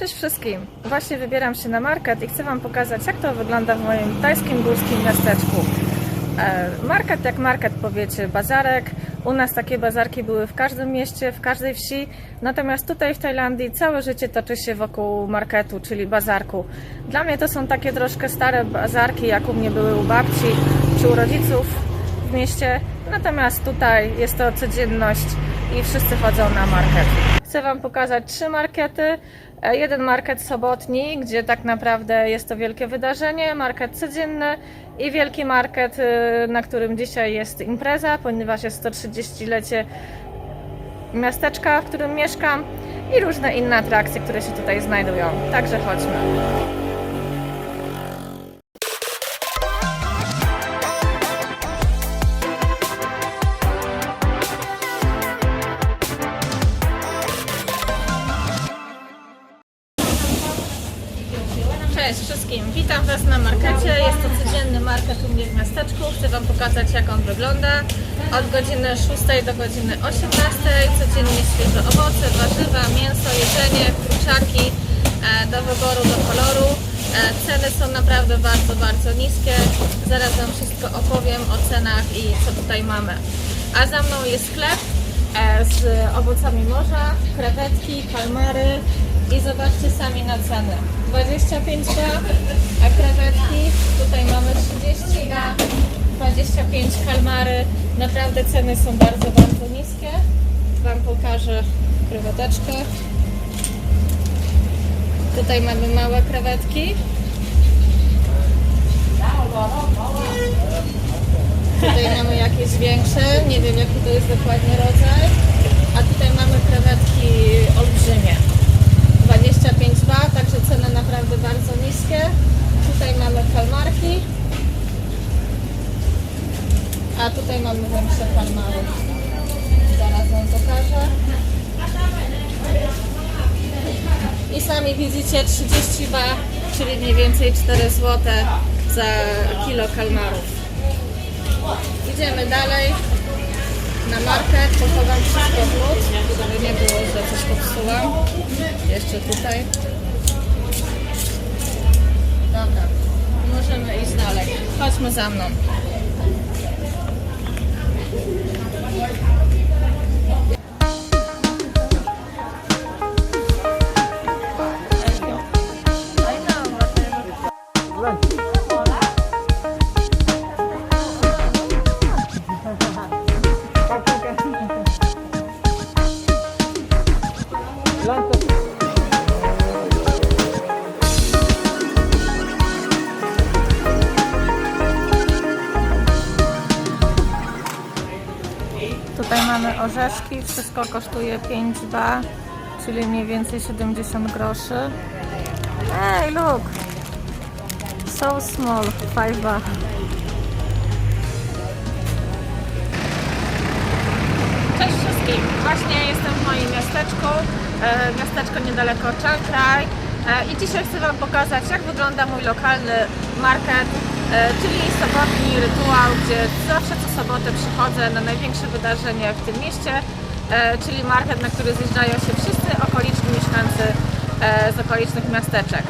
Cześć wszystkim! Właśnie wybieram się na market i chcę Wam pokazać, jak to wygląda w moim tajskim górskim miasteczku. E, Market jak market powiecie, bazarek. U nas takie bazarki były w każdym mieście, w każdej wsi. Natomiast tutaj w Tajlandii całe życie toczy się wokół marketu, czyli bazarku. Dla mnie to są takie troszkę stare bazarki, jak u mnie były u babci czy u rodziców w mieście. Natomiast tutaj jest to codzienność i wszyscy chodzą na market. Chcę Wam pokazać trzy markety. E, Jeden market sobotni, gdzie tak naprawdę jest to wielkie wydarzenie, market codzienny i wielki market, y, na którym dzisiaj jest impreza, ponieważ jest 130-lecie miasteczka, w którym mieszkam i różne inne atrakcje, które się tutaj znajdują. Także chodźmy. Pokazać jak on wygląda. Od godziny 6 do godziny 18. Codziennie świeże owoce, warzywa, mięso, jedzenie, kurczaki e, do wyboru, do koloru. E, Ceny są naprawdę bardzo, bardzo niskie. Zaraz Wam wszystko opowiem o cenach i co tutaj mamy. A za mną jest sklep e, z owocami morza, krewetki, kalmary i zobaczcie sami na ceny. 25 ba, a krewetki tutaj mamy 30 ba, 25 kalmary. Naprawdę ceny są bardzo, bardzo niskie. Wam pokażę kreweteczkę. Tutaj mamy małe krewetki. Tutaj mamy jakieś większe, nie wiem jaki to jest dokładnie rodzaj. Sami widzicie 30 baht, czyli mniej więcej 4 zł za kilo kalmarów. Idziemy dalej na market, pochowam wszystko w lód, żeby nie było, że coś popsułam. Jeszcze tutaj. Dobra, możemy iść dalej. Chodźmy za mną. Orzeszki, wszystko kosztuje 5 ba, czyli mniej więcej 70 groszy. Ej, look! So small, 5 ba. Cześć wszystkim! Właśnie jestem w moim miasteczku, e, miasteczko niedaleko Chiang Rai e, i dzisiaj chcę Wam pokazać jak wygląda mój lokalny market, e, czyli sobotni rytuał, gdzie zawsze co sobotę przychodzę na największe wydarzenie w tym mieście, e, czyli market, na który zjeżdżają się wszyscy okoliczni mieszkańcy e, z okolicznych miasteczek.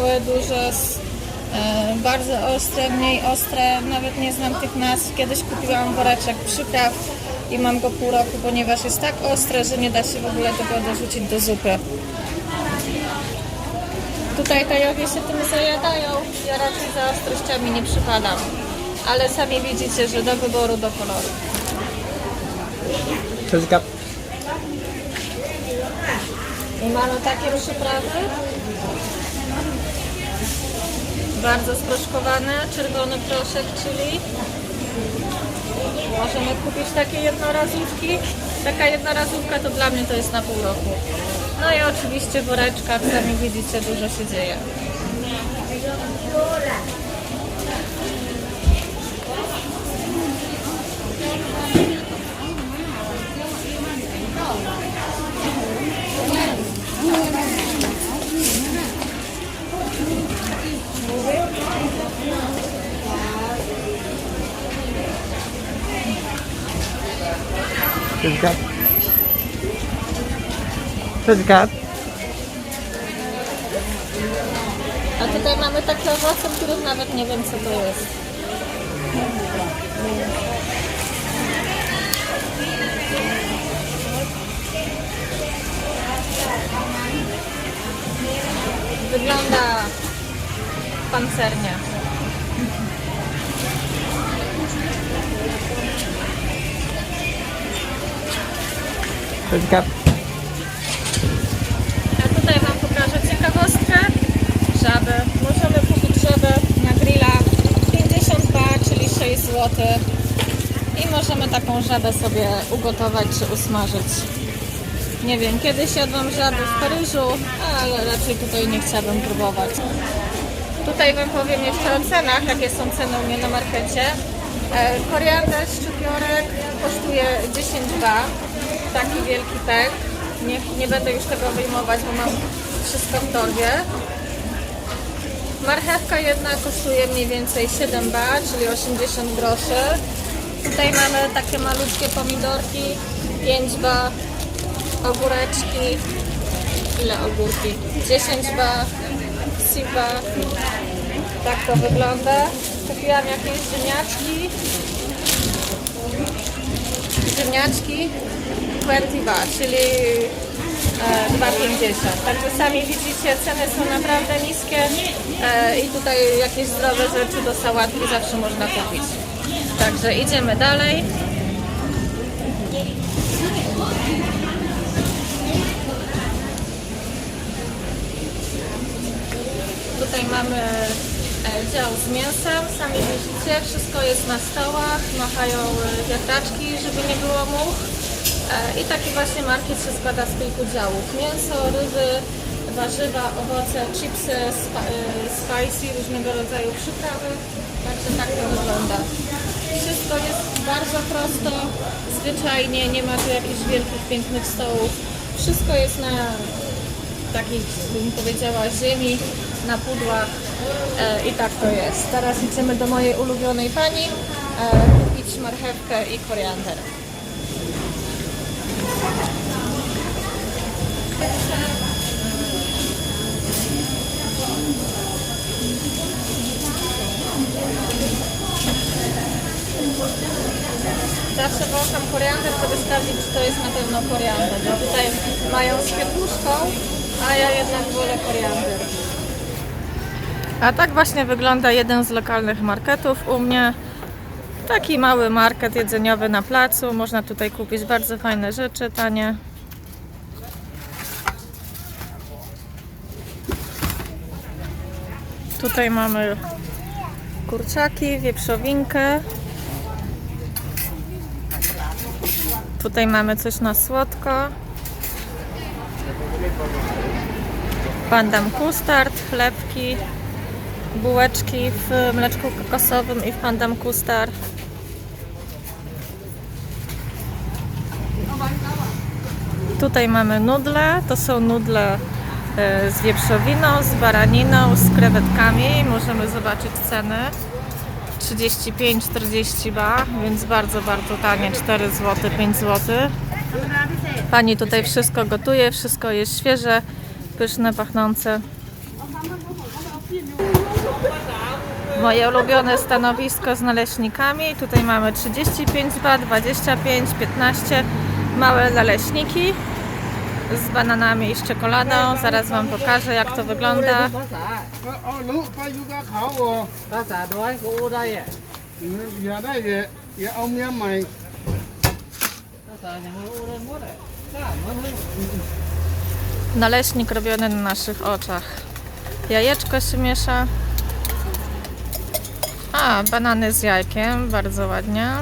Małe, duże, e, bardzo ostre, mniej ostre. Nawet nie znam tych nazw. Kiedyś kupiłam woreczek przypraw i mam go pół roku, ponieważ jest tak ostre, że nie da się w ogóle tego dorzucić do zupy. Tutaj tajowie się tym zajadają. Ja raczej za ostrościami nie przypadam. Ale sami widzicie, że do wyboru, do koloru. Cześć Gab. I mamy takie przyprawy. Bardzo sproszkowane, czerwony proszek, czyli możemy kupić takie jednorazówki. Taka jednorazówka to dla mnie to jest na pół roku. No i oczywiście w woreczkach, sami widzicie, dużo się dzieje. Cześć Gab. Cześć Gab. A tutaj mamy takie owoce, których nawet nie wiem co to jest. Wygląda pancernie. Cześć Gab. A tutaj Wam pokażę ciekawostkę. Żaby. Możemy kupić żabę na grilla 50 bar, czyli 6 zł. I możemy taką żabę sobie ugotować czy usmażyć. Nie wiem, kiedyś jadłam żaby w Paryżu, ale raczej tutaj nie chciałabym próbować. Tutaj Wam powiem jeszcze o cenach, jakie są ceny u mnie na markecie. E, Koriander, szczypiorek kosztuje 10 bar, taki wielki pek. Nie, nie będę już tego wyjmować, bo mam wszystko w torbie. Marchewka jedna kosztuje mniej więcej 7 bar, czyli 80 groszy. Tutaj mamy takie malutkie pomidorki, 5 bar, ogóreczki. Ile ogórki? 10 bar, 6 bar. Tak to wygląda. Kupiłam jakieś ziemniaczki. Ziemniaczki 20 bar, czyli e, 2,50. Także sami widzicie, ceny są naprawdę niskie e, i tutaj jakieś zdrowe rzeczy do sałatki zawsze można kupić. Także idziemy dalej. Tutaj mamy e, dział z mięsem, sami widzicie, wszystko jest na stołach, machają e, wiatraczki, żeby nie było much. E, I taki właśnie market się składa z kilku działów. Mięso, ryby, warzywa, owoce, chipsy, e, spicy, różnego rodzaju przyprawy. Także tak to wygląda. Wszystko jest bardzo prosto, zwyczajnie, nie ma tu jakichś wielkich, pięknych stołów. Wszystko jest na takich, bym powiedziała, ziemi, na pudłach e, i tak to jest. Teraz idziemy do mojej ulubionej pani e, kupić marchewkę i koriander. Zawsze wącham koriander, żeby sprawdzić, czy to jest na pewno koriander. Bo tutaj mają z kwietruszką, a ja jednak wolę koriander. A tak właśnie wygląda jeden z lokalnych marketów u mnie. Taki mały market jedzeniowy na placu. Można tutaj kupić bardzo fajne rzeczy, tanie. Tutaj mamy kurczaki, wieprzowinkę. Tutaj mamy coś na słodko. Pandam custard, chlebki, bułeczki w mleczku kokosowym i w pandam custard. Tutaj mamy nudle, to są nudle z wieprzowiną, z baraniną, z krewetkami. Możemy zobaczyć ceny. 35-40 ba, więc bardzo, bardzo tanie, 4 zł, 5 zł. Pani tutaj wszystko gotuje, wszystko jest świeże, pyszne, pachnące. Moje ulubione stanowisko z naleśnikami. Tutaj mamy 35 bat, 25, 15 małe naleśniki z bananami i z czekoladą. Zaraz Wam pokażę, jak to wygląda. No, Naleśnik robiony na naszych oczach. Jajeczko się miesza. A, banany z jajkiem, bardzo ładnie.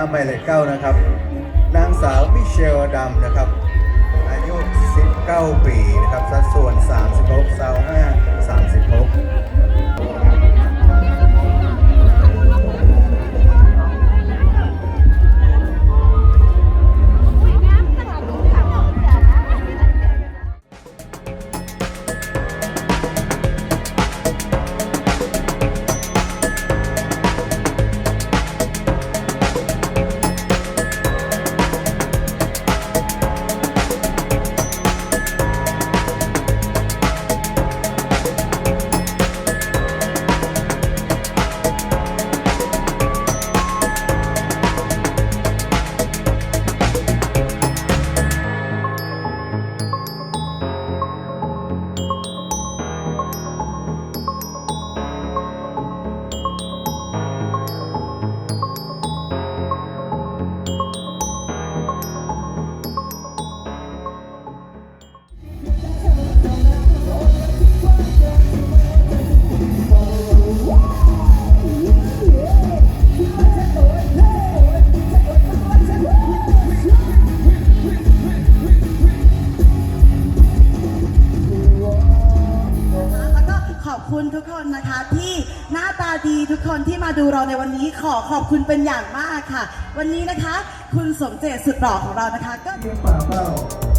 บกับหมายเลขเก้านะครับ นางสาวมิเชลดัมนะครับ อายุ 19 ปีนะครับ สัดส่วน 36สาว5 36 ทุกคนที่มาดูเราในวันนี้ขอขอบคุณเป็นอย่างมากค่ะ วันนี้นะคะ คุณสมเจตสุดหล่อของเรานะคะก็เลี้ยงป่าเป้า